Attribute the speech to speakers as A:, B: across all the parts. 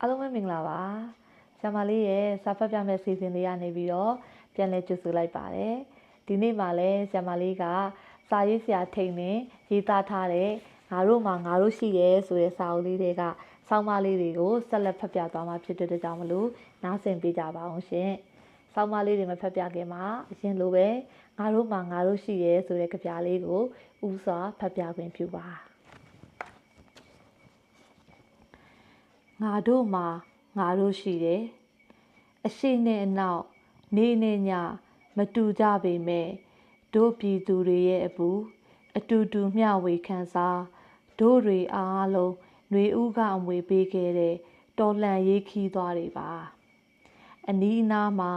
A: အားလုံးပဲမင်္ဂလာပါဆရာမလေးရဲ့စာဖတ်ပြမဲ့စီစဉ်လေးကနေပြီးတော့ပြန်လဲကြိုဆိုလိုက်ပါတယ်ဒီနေ့မှလည်းဆရာမလေးကစာရေးဆရာထိန်နဲ့ရေးသားထားတဲ့ငါတို့မှာငါတို့ရှိရဲဆိုတဲ့စာအုပ်လေးတွေကဆောင်းပါးလေးတွေကိုဆက်လက်ဖတ်ပြသွားမှာဖြစ်တဲ့ကြောင့်မလို့နားဆင်ပေးကြပါအောင်ရှင်ဆောင်းပါးလေးတွေမဖတ်ပြခင်မှာအရင်လိုပဲငါတို့မှာငါတို့ရှိရဲဆိုတဲ့ကြပြလေးကိုဥစွာဖတ်ပြခွင့်ပြုပါ ငါတို့မှာငါတို့ရှိတယ်အရှိနဲ့အနောက်နေနဲ့ညမတူကြပေမဲ့တို့ပြည်သူတွေရဲ့အပူအတူတူမျှဝေခံစားတို့တွေအားလုံးຫນွေဥကအမွေပေးခဲ့တဲ့တော်လှန်ရေးခီးသွားတွေပါအနီးအနားမှာ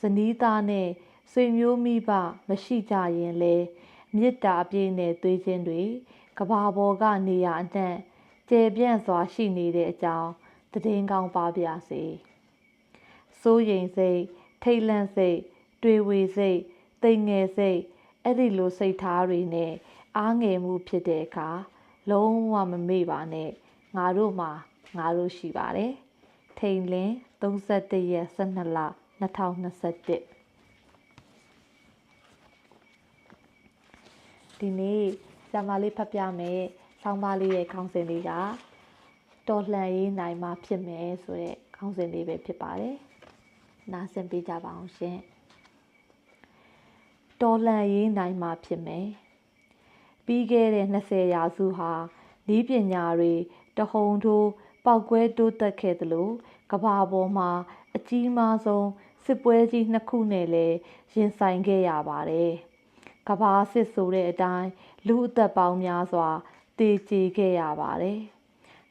A: ဇနီးသားနဲ့ဆွေမျိုးမိဘမရှိကြရင်လေမေတ္တာအပြည့်နဲ့သွေးချင်းတွေကဘာပေါ်ကနေရအနှံ့ကျေပြန့်စွာရှိနေတဲ့အကြောင်း တည်င်းကောင်းပါပြစေစိုးရိမ်စိတ်ထိတ်လန့်စိတ်တွေဝေစိတ်တိမ်ငယ်စိတ်အဲ့ဒီလိုစိတ်ထားတွေနဲ့အားငယ်မှုဖြစ်တဲ့အခါလုံးဝမမေ့ပါနဲ့ငါတို့မှာငါတို့ရှိပါတယ်ထိန်လင်း31ရက်12လ2021ဒီနေ့ဆရာမလေးဖတ်ပြမယ်ဆောင်းပါးလေးရဲ့ခေါင်းစဉ်လေးက တော်လှန်ရေးနိုင်မှာဖြစ်မယ်ဆိုတဲ့ခေါင်းစဉ်လေးပဲဖြစ်ပါတယ်။နားဆင်ပေးကြပါအောင်ရှင်။တော်လှန်ရေးနိုင်မှာဖြစ်မယ်။ပြီးခဲ့တဲ့20ရာစုဟာဤပညာတွေတဟုန်ထိုးပောက်ကွဲတိုးတက်ခဲ့သလိုကဘာပေါ်မှာ အကြီးမားဆုံးစစ်ပွဲကြီးနှစ်ခုနဲ့လည်းရင်ဆိုင်ခဲ့ရပါတယ်။ကဘာစစ်ဆိုတဲ့အတိုင်းလူအသက်ပေါင်းများစွာတည်ကြည်ခဲ့ရပါတယ်။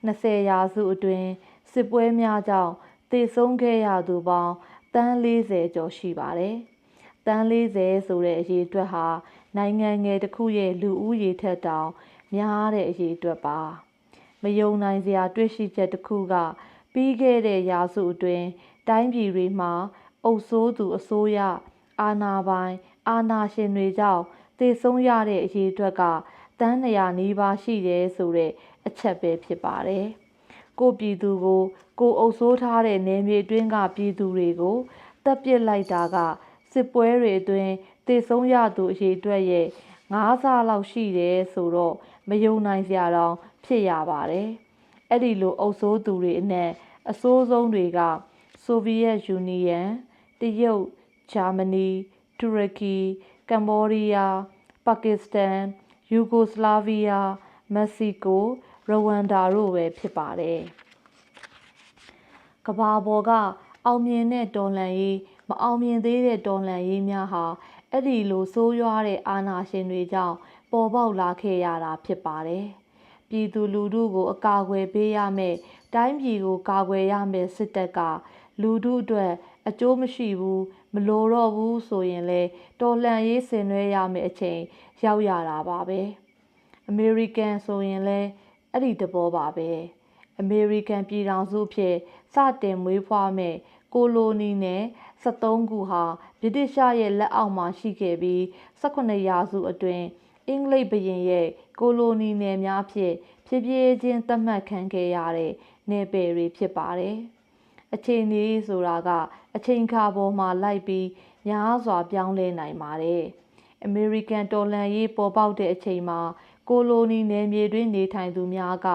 A: 20ရာစုအတွင်းစစ်ပွဲများကြောင့်သေဆုံးခဲ့ရသူပေါင်းတန်း40ကျော်ရှိပါတယ်။တန်း40ဆိုတဲ့အရေအတွက်ဟာနိုင်ငံငယ်တစ်ခုရဲ့လူဦးရေထက်တောင်များတဲ့အရေအတွက်ပါ။မယုံနိုင်စရာတွေ့ရှိချက်တစ်ခုကပြီးခဲ့တဲ့ရာစုအတွင်းတိုင်းပြည်တွေမှာအုပ်စိုးသူအစိုးရအာဏာပိုင် အာဏာရှင်တွေကြောင့်သေဆုံးရတဲ့အရေအတွက်ကတန်း200နီးပါးရှိတယ်ဆိုတဲ့ အချက်ပဲဖြစ်ပါတယ်။ကိုပြည်သူကို ကိုအုပ်ဆိုးထားတဲ့နေမြေအတွင်းကပြည်သူတွေကိုတပ်ပစ်လိုက်တာကစစ်ပွဲတွေအတွင်းတေဆုံးရသူအရေးအတွက်ရဲ့၅ဆလောက်ရှိတယ်ဆိုတော့မယုံနိုင်စရာတော့ဖြစ်ရပါတယ်။အဲ့ဒီလိုအုပ်ဆိုးသူတွေအနက်အဆိုးဆုံးတွေကဆိုဗီယက်ယူနီယံတရုတ်ဂျာမနီတူရကီကမ်ဘောဒီးယားပါကစ္စတန်ယူဂိုစလာဗီးယားမက္ကဆီကို ရဝမ်ဒါတို့ပဲဖြစ်ပါတယ်။ကဘာပေါ်ကအောင်မြင်တဲ့တော်လှန်ရေးမအောင်မြင်သေးတဲ့တော်လှန်ရေးများဟာအဲ့ဒီလိုဆိုးရွားတဲ့အာဏာရှင်တွေကြောင့်ပေါ်ပေါက်လာခဲ့ရတာဖြစ်ပါတယ်။ပြည်သူလူထုကို အကာအကွယ်ပေးရမယ်။တိုင်းပြည်ကိုကာကွယ်ရမယ်စစ်တပ်ကလူထုအတွက်အကျိုးမရှိဘူးမလိုတော့ဘူးဆိုရင်လေတော်လှန်ရေးဆင်နွှဲရမယ်အချိန်ရောက်ရတာပါပဲ။အမေရိကန်ဆိုရင်လည်း အဲ့ဒီတဘောပါပဲအမေရိကန်ပြည်ထောင်စုဖြစ်စတင်မွေးဖွားမဲ့ကိုလိုနီနဲ့73ခုဟာဗြိတိရှရဲ့လက်အောက်မှာရှိခဲ့ပြီး18ရာစုအတွင်းအင်္ဂလိပ်ဘရင်ရဲ့ကိုလိုနီနယ်များဖြင့်ဖြည်းဖြည်းချင်းသတ်မှတ်ခံခဲ့ရတဲ့နယ်ပယ်တွေဖြစ်ပါတယ်။အချိန်လေးဆိုတာကအချိန်ခါပေါ်မှာလိုက်ပြီးများစွာပြောင်းလဲနိုင်ပါတယ်။ American တော်လှန်ရေးပေါ်ပေါက်တဲ့အချိန်မှာ ကိုလိုနီနယ်မြေတွင်နေထိုင်သူများက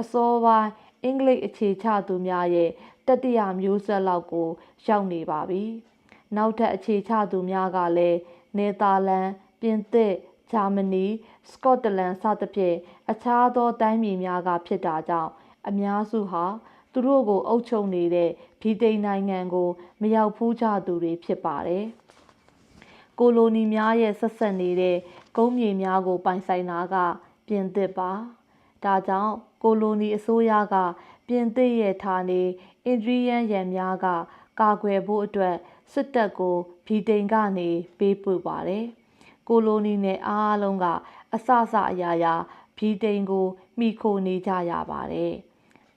A: အစောပိုင်းအင်္ဂလိပ်အခြေချသူများရဲ့တတိယမျိုးဆက်လောက်ကို ရောက်နေပါပြီ။နောက်ထပ်အခြေချသူများကလည်းနယ်သာလန်၊ပြင်သစ်၊ဂျာမနီ၊စကော့တလန်စသဖြင့်အခြားသောတိုင်းပြည်များကဖြစ်တာကြောင့်အများစုဟာသူတို့ကိုအုပ်ချုပ်နေတဲ့ဗြိတိန်နိုင်ငံကို မရောက်ဖူးကြသူတွေဖြစ်ပါတယ်။ ကိုလိုနီများရဲ့ဆက်ဆက်နေတဲ့ကုန်းမြေများကို ပိုင်ဆိုင်တာက ပြင်သစ်ပါဒါကြောင့်ကိုလိုနီအစိုးရက ပြင်သစ်ရဲ့ဌာနေအင်ဒရီယန်ရန်များက ကာကွယ်ဖို့အတွက်စစ်တပ်ကိုဗြိတိန်ကနေပေးပို့ပါတယ်ကိုလိုနီနယ်အားလုံးကအစစအရာရာဗြိတိန်ကိုမိခိုနေကြရပါတယ်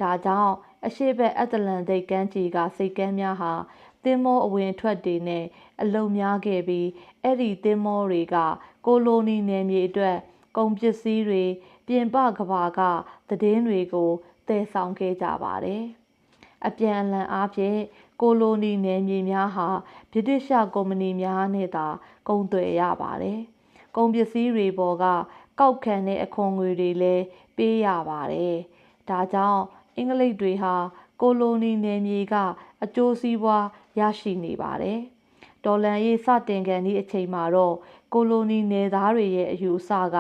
A: ဒါကြောင့်အရှိဘက်အတ္တလန်တိတ်ကမ်းခြေကစိတ်ကမ်းများဟာသ င်းမောအဝင်ထွက်တွေနဲ့အလုံများခဲ့ပြီးအဲ့ဒီသင်းမောတွေကကိုလိုနီနယ်မြေအတွက်ကုန်ပစ္စည်းတွေပြင်ပကဘာကသတင်းတွေကိုတည်ဆောင်ခဲ့ကြပါတယ်အပြန်အလှန်အားဖြင့်ကိုလိုနီနယ်မြေများဟာဗြိတိရှကုမ္ပဏီများနဲ့သာကုန်သွယ်ရပါတယ်။ကုန်ပစ္စည်းတွေပေါ်ကကောက်ခံတဲ့အခွန်ငွေတွေလည်းပေးရပါတယ်။ဒါကြောင့်အင်္ဂလိပ်တွေဟာကိုလိုနီနယ်မြေကအကျိုးစီးပွား ရရှိနေပါတယ်။ဒေါ်လန်ရေးစတင်ကန်ဒီအချိန်မှာတော့ကိုလိုနီနယ်သားတွေရဲ့အယူအဆက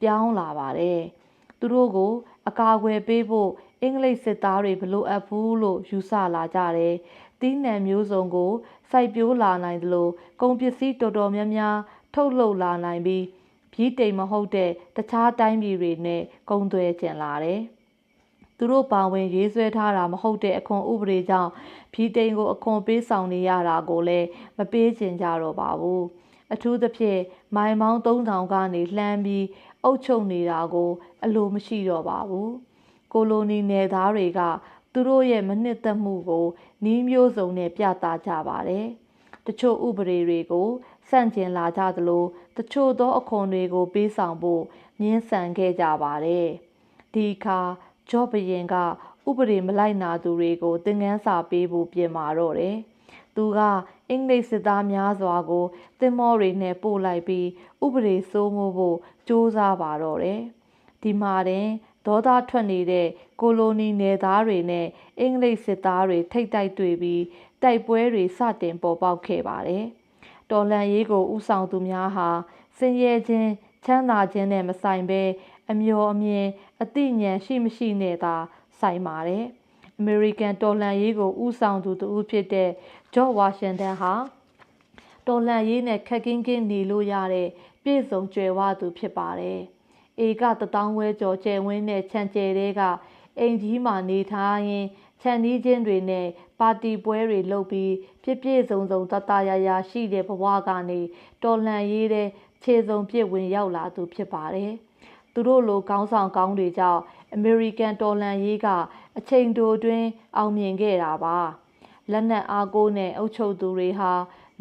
A: ပြောင်းလာပါတယ်။သူတို့ကို အကာအကွယ်ပေးဖို့အင်္ဂလိပ်စစ်သားတွေဘလို့အပ်ဘူးလို့ယူဆလာကြတယ်။တီးနှံမျိုးစုံကိုစိုက်ပျိုးလာနိုင်သလိုကုန်ပစ္စည်းတော်တော်များများ ထုတ်လုပ်လာနိုင်ပြီးပြည်တိမ်မဟုတ်တဲ့တခြားတိုင်းပြည်တွေနဲ့ကုန်သွယ်ကျင်လာတယ်။ သူတို့ပါဝင်ရေးဆွဲထားတာမဟုတ်တဲ့အခွန်ဥပဒေကြောင့်ပြည်တိမ်ကိုအခွန်ပေးဆောင်နေရတာကိုလည်းမပေးချင်ကြတော့ပါဘူး။အထူးသဖြင့်မိုင်မောင်း3000ကနေလှမ်းပြီးအုပ်ချုပ်နေတာကို အလိုမရှိတော့ပါဘူး။ကိုလိုနီနယ်သားတွေကသူတို့ရဲ့မနှစ်သက်မှုကိုနှီးမျိုးစုံနဲ့ပြသကြပါတယ်။တချို့ဥပဒေတွေကိုစန့်ကျင်လာကြသလိုတချို့သောအခွန်တွေကိုပေးဆောင်ဖို့ညှင်းဆန်ခဲ့ကြပါတယ်။ဒီအခါ ဂျော့ဘရင်ကဥပဒေမလိုက်နာသူတွေကိုသင်ခန်းစာပေးဖို့ပြင်မာတော့တယ်။သူကအင်္ဂလိပ်စစ်သားများစွာကိုတင်မောတွေနဲ့ပို့လိုက်ပြီးဥပဒေစိုးမိုးဖို့စ조사ပါတော့တယ်။ဒီမှာတင်ဒေါသထွက်နေတဲ့ကိုလိုနီနယ်သားတွေနဲ့အင်္ဂလိပ်စစ်သားတွေထိတ်တိုက်တွေ့ပြီးတိုက်ပွဲတွေစတင်ပေါ်ပေါက်ခဲ့ပါတယ်။တော်လန်ရေးကိုဥဆောင်သူများဟာစင်ရဲခြင်းချမ်းသာခြင်းနဲ့မဆိုင်ဘဲ အမျော်အမြင်အသိဉာဏ်ရှိမရှိနဲ့သာဆိုင်ပါတယ်။ American တော်လန်ရေးကိုဥဆောင်သူတူဖြစ်တဲ့ဂျော့ဝါရှင်တန်ဟာတော်လန်ရေးနဲ့ခက်ကင်းကင်းနေလို့ရတဲ့ပြည်စုံကြွယ်ဝသူဖြစ်ပါတယ်။ဧကတထောင်ဝဲကျော်ကျယ်ဝင်းတဲ့ခြံကျဲတွေကအိမ်ကြီးမှာနေထားရင်ခြံနီးချင်းတွေနဲ့ပါတီပွဲတွေလုပ်ပြီးပြည့်ပြည့်စုံစုံတတရရရှိတဲ့ဘဝကနေတော်လှန်ရေးတဲ့ခြေစုံပြည့်ဝင်ရောက်လာသူဖြစ်ပါတယ်။ သူတို့လိုကောင်းဆောင်ကောင်းတွေကြောင့်အမေရိကန်တော်လှန်ရေးကအချိန်တိုအတွင်းအောင်မြင်ခဲ့တာပါ။လက်နက်အားကိုးနဲ့အုပ်ချုပ်သူတွေဟာ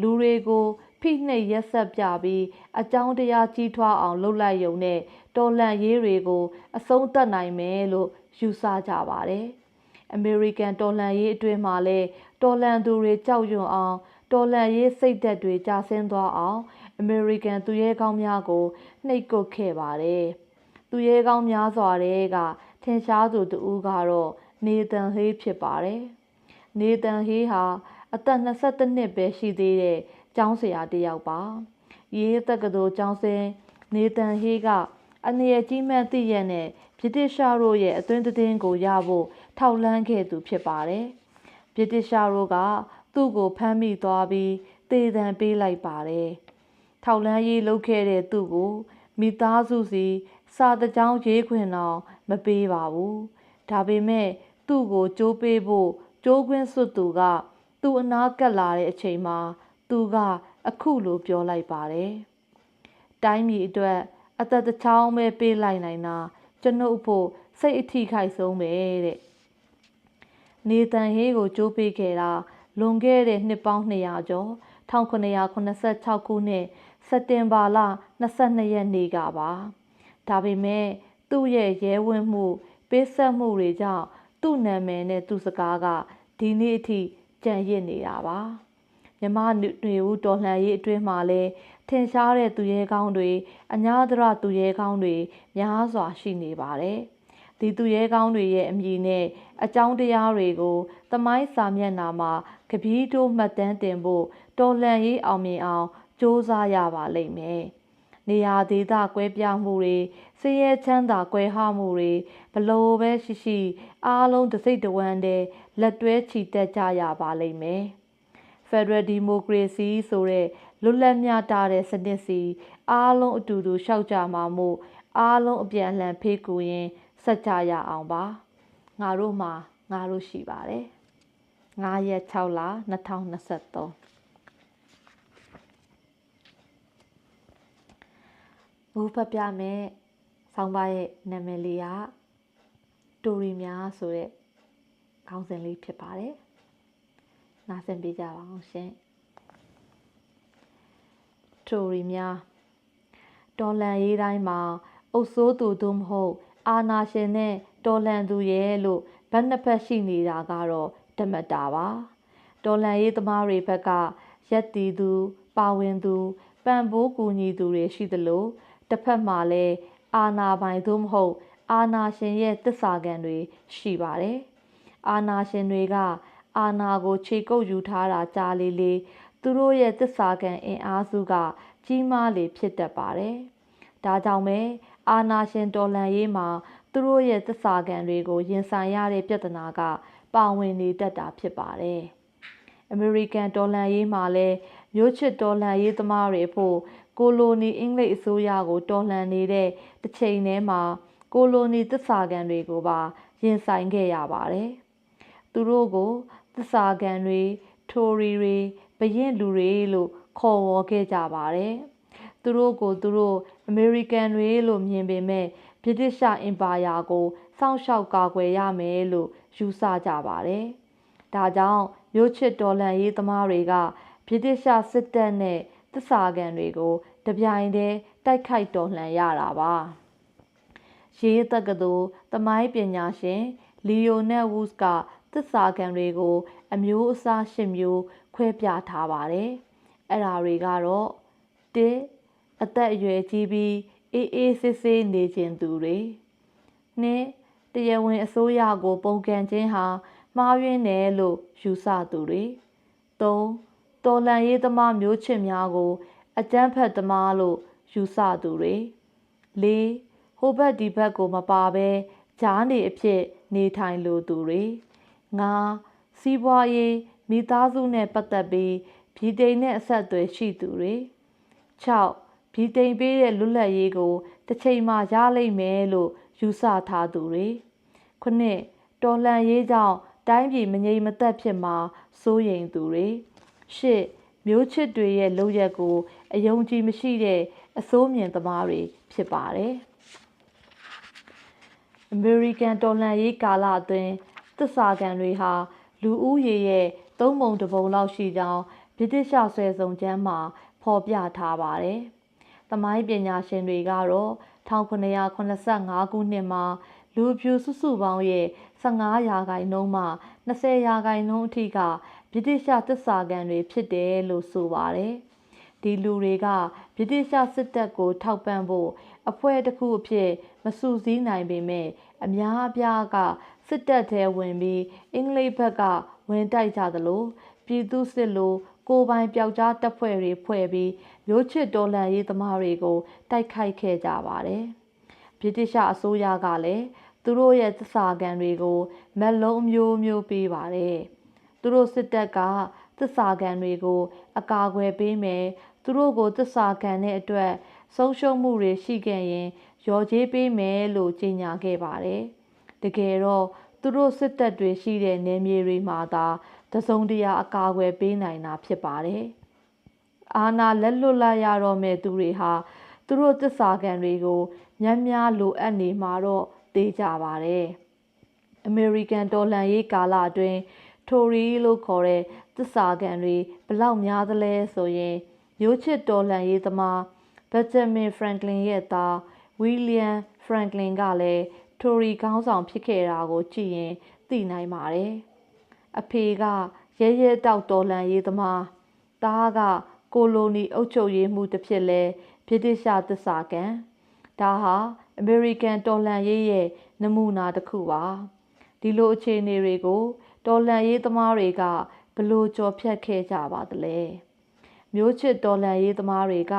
A: လူတွေကိုဖိနှိပ်ရက်ဆက်ပြပြီးအကြောင်းတရားကြီးထွားအောင်လှုပ်လိုက်ရုံနဲ့တော်လှန်ရေးတွေကို အဆုံးသတ်နိုင်မယ်လို့ယူဆကြပါတယ်။ American တော်လှန်ရေးအတွင်းမှာလဲတော်လှန်သူတွေကြောက်ရွံ့အောင်တော်လှန်ရေးစိတ်သက်တွေကျဆင်းသွားအောင် American သူရဲကောင်းများကိုနှိပ်ကွပ်ခဲ့ပါတယ်။ သူရဲကောင်းများစွာတဲ့ကထင်ရှားသူတဦးကတော့နေသန်ဟေးဖြစ်ပါတယ်။နေသန်ဟေးဟာအသက်22နှစ်ပဲရှိသေးတဲ့ကျောင်းဆရာတစ်ယောက်ပါ။ရေးတက္ကသိုလ်ကျောင်းဆင်းနေသန်ဟေးကအနည်းကြီးမှန်းသိရတဲ့ဗြိတိရှားတို့ရဲ့အသွင်သင်းကိုရဖို့ထောက်လန်းခဲ့သူဖြစ်ပါတယ်။ဗြိတိရှားတို့ကသူ့ကိုဖမ်းမိသွားပြီးတေတံပေးလိုက်ပါတယ်။ထောက်လန်းရေးလုပ်ခဲ့တဲ့သူ့ကိုမိသားစုစီ စာတကြောင်းရေးခွင့်တော့မပေးပါဘူး။ဒါပေမဲ့သူ့ကိုကြိုးပေးဖို့ကြိုးခွင်းစွတ်သူက သူ့အနာကပ်လာတဲ့အချိန်မှာ သူက အခုလိုပြောလိုက်ပါတယ်။တိုင်းပြည်အတွက်အသက်တစ်ချောင်းပဲပေးလိုက်နိုင်တာကျွန်ုပ်ဖို့စိတ်အထိခိုက်ဆုံးပဲတဲ့နေတန်ဟေးကိုကြိုးပေးခဲ့တာလွန်ခဲ့တဲ့နှစ်ပေါင်း200ကျော်1986ခုနှစ်စက်တင်ဘာလ22ရက်နေ့ကပါ ဒါပေမဲ့သူ့ရဲ့ရဲဝံ့မှု ပေးဆက်မှုတွေကြောင့်သူ့နာမည်နဲ့သူ့စကားကဒီနေ့အထိကြံ့ရစ်နေတာပါမြမနေဦးတော်လှန်ရေးအတွင်းမှာလဲထင်ရှားတဲ့သူရဲကောင်းတွေအညာသရသူရဲကောင်းတွေများစွာရှိနေပါတယ်။ဒီသူရဲကောင်းတွေရဲ့အမည်နဲ့အကြောင်းတရားတွေကိုသမိုင်းစာမျက်နှာမှာကပီးတိုးမှတ်တမ်းတင်ဖို့တော်လှန်ရေးအောင်မြင်အောင်စ조사ရပါလိမ့်မယ်။ နေရာဒေသကွဲပြားမှုတွေစည်ရဲချမ်းသာကွဲဟမှုတွေဘလို့ပဲရှိရှိအားလုံးတစ်စိတ်တဝမ်းတည်းလက်တွဲချီတက်ကြရပါလိမ့်မယ်။ Federal Democracy ဆိုတဲ့လွတ်လပ်မျှတတဲ့စနစ်စီအားလုံးအတူတူရှောက်ကြမှာမို့အားလုံးအပြန်အလှန်ဖေးကူရင်ဆက်ကြရအောင်ပါငါတို့မှာငါတို့ရှိပါတယ်9ရက်6လ2023 မူဖတ်ပြမယ်ဆောင်းပါရဲ့နာမည်လေးကတူရီများဆိုတဲ့ခေါင်းစဉ်လေးဖြစ်ပါတယ်နားဆင်ပေးကြပါအောင်ရှင်ထိုရီများတော်လန်ရေးတိုင်းမှာအုပ်စိုးသူသို့မဟုတ် အာနာရှင်နဲ့တော်လန်သူရဲ့လို့ဘက်နှစ်ဖက်ရှိနေတာကတော့တမတာပါတော်လန်ရေးသမားတွေဘက်ကရက်တီသူ ပါဝင်သူပံ့ပိုးကူညီသူတွေရှိသလို တစ်ဖက်မှာလည်းအာနာပိုင်သို့မဟုတ် အာနာရှင်ရဲ့တစ္ဆာခံတွေရှိပါတယ်အာနာရှင်တွေက အာနာကိုခြေကုပ်ယူထားတာကြားလေးလေးသူတို့ရဲ့တစ္ဆာခံအင်အားစုက ကြီးမားလေဖြစ်တတ်ပါတယ်။ဒါကြောင့်ပဲအာနာရှင်တော်လန်ရေးမှာသူတို့ရဲ့သစ္စာခံတွေကိုရင်ဆိုင်ရတဲ့ပြဿနာက ပါဝင်နေတတ်တာဖြစ်ပါတယ်။ American တော်လန်ရေးမှာလည်းမျိုးချစ်တော်လန်ရေးသမားတွေဖို့ ကိုလိုနီအင်္ဂလိပ်အစိုးရကိုတော်လှန်နေတဲ့တစ်ချိန်တည်းမှာကိုလိုနီသစ္စာခံတွေကိုပါရင်ဆိုင်ခဲ့ရပါတယ်။သူတို့ကိုသစ္စာခံတွေထိုရီတွေဘရင်လူတွေလို့ခေါ်ဝေါ်ခဲ့ကြပါတယ်။သူတို့ကိုသူတို့အမေရိကန်တွေလို့မြင်ပေမဲ့ဗြိတိရှအင်ပါယာကိုစောင့်ရှောက်ကာကွယ်ရမယ်လို့ယူဆကြပါတယ်။ဒါကြောင့်မျိုးချစ်တော်လှန်ရေးသမားတွေကဗြိတိရှစစ်တပ်နဲ့ သစ္စာခံတွေကိုတပြိုင်တည်းတိုက်ခိုက်တော်လှန်ရတာပါ။ရေးတက္ကသိုလ်သမိုင်းပညာရှင်လီယိုနက်ဝုစ်ကသစ္စာခံတွေကို အမျိုးအစားရှစ်မျိုးခွဲပြထားပါတယ်။အဲ့ဓာတွေကတော့၁အသက်အရွယ်ကြီးပြီးအေးအေးဆေးဆေးနေခြင်းသူတွေနှစ်တရားဝင်အစိုးရကို ပုံကန်ခြင်းဟာမှားယွင်းတယ်လို့ယူဆသူတွေသုံး တော်လန်ရေးသမားမျိုးချစ်များကို အကြမ်းဖက်သမားလို့ယူဆသူတွေလေးဟိုဘက်ဒီဘက်ကိုမပါဘဲဂျားနေအဖြစ်နေထိုင်လိုသူတွေငါစီးပွားရေးမိသားစုနဲ့ပတ်သက်ပြီးဗြိတိန်နဲ့အဆက်အသွယ်ရှိသူတွေ6ဗြိတိန်ပေးတဲ့လွတ်လပ်ရေးကိုတစ်ချိန်မှရလိမ့်မယ်လို့ယူဆထားသူတွေခုနှစ်တော်လှန်ရေးကြောင့်တိုင်းပြည်မငြိမ်မသက်ဖြစ်မှာစိုးရိမ်သူတွေ ရှစ်မျိုးချစ်တွေရဲ့လုပ်ရက်ကို အယုံကြည်မရှိတဲ့အစိုးမြင်သမားတွေဖြစ်ပါတယ်အမေရိကန်တော်လှန်ရေးကာလအတွင်းသစ္စာခံတွေဟာလူဦးရေရဲ့သုံးပုံတစ်ပုံလောက်ရှိကြောင်းဗြိတိရှဆွဲဆောင်ကျမ်းမှာဖော်ပြထားပါတယ်။သမိုင်းပညာရှင်တွေကတော့1985ခုနှစ်မှာလူဖြူစုစုပေါင်းရဲ့15ရာခိုင်နှုန်းမှ20ရာခိုင်နှုန်းအထိက ဗြိတိရှသစ္စာခံတွေဖြစ်တယ်လို့ဆိုပါတယ်။ဒီလူတွေကဗြိတိရှစစ်တပ်ကို ထောက်ပံ့ဖို့အဖွဲ့တစ်ခုအဖြစ်မစုစည်းနိုင်ပေမဲ့အများအပြားကစစ်တပ်ထဲဝင်ပြီးအင်္ဂလိပ်ဘက်ကဝင်တိုက်ကြသလိုပြည်သူစစ်လိုကိုပိုင်ပျောက်ကြားတပ်ဖွဲ့တွေဖွဲ့ပြီးမျိုးချစ်တော်လှန်ရေးသမားတွေကိုတိုက်ခိုက်ခဲ့ကြပါတယ်။ဗြိတိရှအစိုးရကလည်းသူတို့ရဲ့သစ္စာခံတွေကိုမက်လုံးမျိုးမျိုးပေးပါတယ်။ သူတို့စစ်တပ်ကသစ္စာခံတွေကို အကာအကွယ်ပေးမယ်။သူတို့ကိုသစ္စာခံတဲ့အတွက်ဆုံးရှုံးမှုတွေရှိခဲ့ရင်ရော်ကြေးပေးမယ်လို့ကြေညာခဲ့ပါတယ်။တကယ်တော့သူတို့စစ်တပ်တွေရှိတဲ့နယ်မြေတွေမှာသာတစုံတရာအကာအကွယ်ပေးနိုင်တာဖြစ်ပါတယ်။အာနာလက်လွတ်လိုက်ရတော့မဲ့သူတွေဟာသူတို့တစ္ဆာခံတွေကိုမြန်းများလိုအပ်နေမှာတော့သိကြပါတယ်။ American တော်လှန်ရေးကာလအတွင်း Tory လို့ခေါ်တဲ့တစ္ဆာခံတွေဘလောက်များသလဲဆိုရင်မျိုးချစ်တော်လှန်ရေးသမား Benjamin Franklin ရဲ့သား William Franklin ကလည်း Tory ခေါင်းဆောင်ဖြစ်ခဲ့တာကိုကြည့်ရင်သိနိုင်ပါတယ်။အဖေကရဲရဲတောက်တော်လန်ရေးသမားသားကကိုလိုနီအုပ်ချုပ်ရေးမှုတစ်ဖြစ်လဲဗြိတိရှသစ္စာကန်ဒါဟာအမေရိကန်တော်လှန်ရေးရဲ့နမူနာတစ်ခုပါဒီလိုအခြေအနေတွေကို တော်လှန်ရေးသမားတွေကဘလို့ကြော်ဖြတ်ခဲ့ကြပါသလဲမျိုးချစ်တော်လှန်ရေးသမားတွေက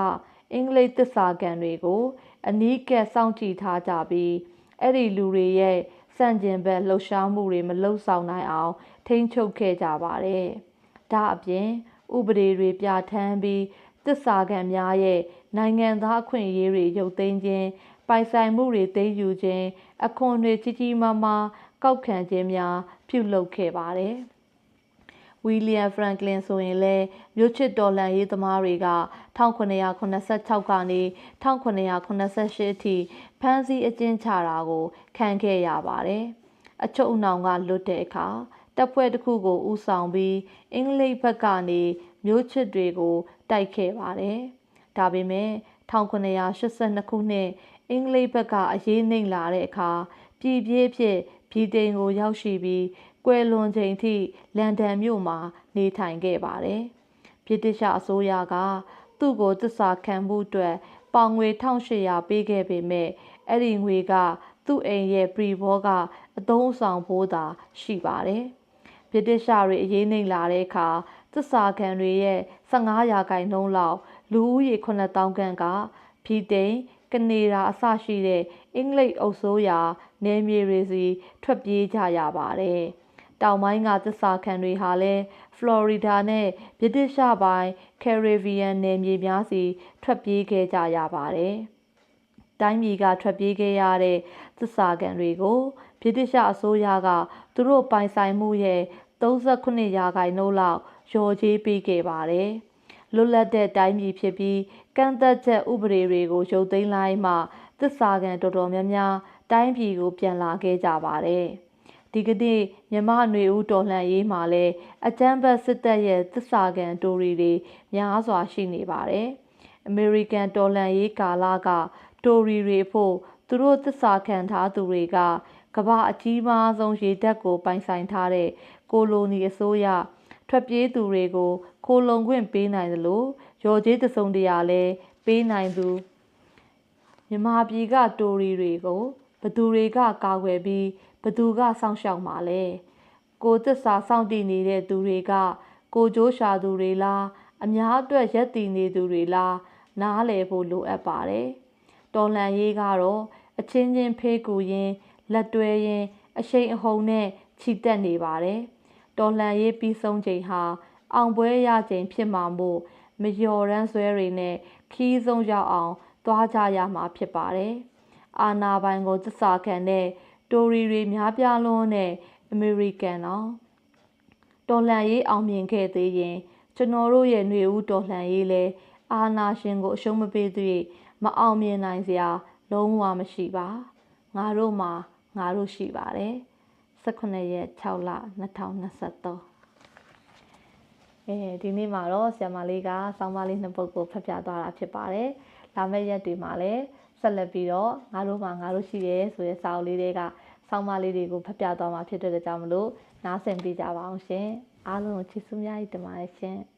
A: အင်္ဂလိပ်သစ္စာကန်တွေကို အနီးကပ်စောင့်ကြည့်ထားကြပြီးအဲ့ဒီလူတွေရဲ့စန့်ကျင်ဘက်လှုပ်ရှားမှုတွေမလှုပ်ဆောင်နိုင်အောင် ထိန်းချုပ်ခဲ့ကြပါတယ်။ဒါအပြင် ဥပဒေတွေပြဋ္ဌာန်းပြီးသစ္စာခံများရဲ့နိုင်ငံသားအခွင့်အရေးတွေရုပ်သိမ်းခြင်းပိုင်ဆိုင်မှုတွေသိမ်းယူခြင်းအခွန်တွေကြီးကြီးမားမား ကောက်ခံခြင်းများပြုလုပ်ခဲ့ပါတယ်။ဝီလျံဖရန်ကလင်ဆိုရင်လည်းမြို့ချစ်တော်လှန်ရေးသမားတွေက1986ကနေ1988အထိဖမ်းဆီးအကျဉ်းချတာကိုခံခဲ့ရပါတယ်။အချုပ်အနှောင်ကလွတ်တဲ့အခါတပ်ဖွဲ့တစ်ခုကိုဦးဆောင်ပြီးအင်္ဂလိပ်ဘက်ကနေမျိုးချစ်တွေကိုတိုက်ခဲ့ပါတယ်။ဒါပေမဲ့1982ခုနှစ်အင်္ဂလိပ်ဘက်ကအရေးနှိမ်လာတဲ့အခါပြည်ပြည့်ဖြစ် ဗြိတိန်ကိုရောက်ရှိပြီးကွယ်လွန်ချိန်ထိလန်ဒန်မြို့မှာနေထိုင်ခဲ့ပါတယ်။ဗြိတိရှအစိုးရကသူ့ကိုတစ္ဆာခံမှုအတွက်ပေါင်ငွေ1800ပေးခဲ့ပေမဲ့အဲ့ဒီငွေကသူ့အိမ်ရဲ့ပရီဘောကအသုံးအဆောင်ဖို့သာရှိပါတယ်။ဗြိတိရှတွေအရေးနှိမ်လာတဲ့အခါသစ္စာခံတွေရဲ့15ရာခိုင်နှုန်းလောက်လူဦးရေ9000ခန့်ကဗြိတိန် ကနေဒါအစရှိတဲ့အင်္ဂလိပ်အုပ်စိုးရာနယ်မြေတွေစီထွက်ပြေးကြရပါတယ်။တောင်ပိုင်းကသစ္စာခံတွေဟာလည်းဖလော်ရီဒါနဲ့ဗြိတိရှပိုင်းကယ်ရီဗီယန်နယ်မြေများစီထွက်ပြေးခဲ့ကြရပါတယ်။တိုင်းပြည်ကထွက်ပြေးခဲ့ရတဲ့သစ္စာခံတွေကိုဗြိတိရှအစိုးရကသူတို့ပိုင်ဆိုင်မှုရဲ့38ရာခိုင်နှုန်းလောက်လျော်ကြေးပေးခဲ့ပါတယ်။ လွတ်လပ်တဲ့တိုင်းပြည်ဖြစ်ပြီးကန့်သက်ချက်ဥပဒေတွေကိုရုပ်သိမ်းလိုက်မှသစ္စာခံတော်တော်များများတိုင်းပြည်ကိုပြန်လာခဲ့ကြပါတယ်။ဒီကနေ့မြမຫນွေဦးတော်လှန်ရေးမှာလည်းအကြမ်းဖက်စစ်တပ်ရဲ့သစ္စာခံတိုရီတွေများစွာရှိနေပါတယ်။ American တော်လှန်ရေးကာလကတိုရီတွေဖို့သူတို့သစ္စာခံထားသူတွေကကမ္ဘာအကြီးမားဆုံးရေတပ်ကိုပိုင်ဆိုင်ထားတဲ့ကိုလိုနီအစိုးရ ထွက်ပြေးသူတွေကိုခိုလုံခွင့်ပေးနိုင်သလိုရော်ကြေးတစုံတရာလည်းပေးနိုင်သူမြန်မာပြည်ကတိုရီတွေကိုဘသူတွေကကာကွယ်ပြီးဘသူကစောင့်ရှောက်မှာလဲကိုသစ္စာစောင့်တည်နေတဲ့သူတွေကကိုကြိုးရှာသူတွေလားအများအတွက်ရက်တည်နေသူတွေလားနားလည်ဖို့လိုအပ်ပါတယ်တော်လန်ရေးကတော့အချင်းချင်းဖေးကူရင်းလက်တွဲရင်းအရှိန်အဟုန်နဲ့ခြိတက်နေပါတယ် တော်လှန်ရေးပြီးဆုံးချိန်ဟာအောင်ပွဲရချိန်ဖြစ်မှာမို့မလျော်ရမ်းဆွဲတွေနဲ့ခီးဆုံးရောက်အောင်သွားကြရမှာဖြစ်ပါတယ်။အာနာပိုင်ကိုသစ္စာခံတဲ့တိုရီတွေများပြားလွန်းတဲ့အမေရိကန်နော်တော်လှန်ရေးအောင်မြင်ခဲ့သေးရင်ကျွန်တော်တို့ရဲ့ຫນွေဦးတော်လှန်ရေးလဲအာနာရှင်ကိုအရှုံးမပေးသေးမအောင်မြင်နိုင်စရာလုံးဝမရှိပါငါတို့မှာငါတို့ရှိပါတယ် 18ရက်6လ2023အဲဒီနေ့မှာတော့ဆရာမလေးကဆောင်းပါးလေးနှစ်ပုဒ်ကိုဖတ်ပြသွားတာဖြစ်ပါတယ်။လာမယ့်ရက်တွေမှာလည်းဆက်လက်ပြီးတော့ငါတို့မှာငါတို့ရှိရဲဆိုတဲ့စာအုပ်လေးတွေကဆောင်းပါးလေးတွေကိုဖတ်ပြသွားမှာဖြစ်တဲ့ကြောင့်မလို့နားဆင်ပေးကြပါအောင်ရှင်။အားလုံးကိုချစ်စုများကြီးတင်ပါတယ်ရှင်။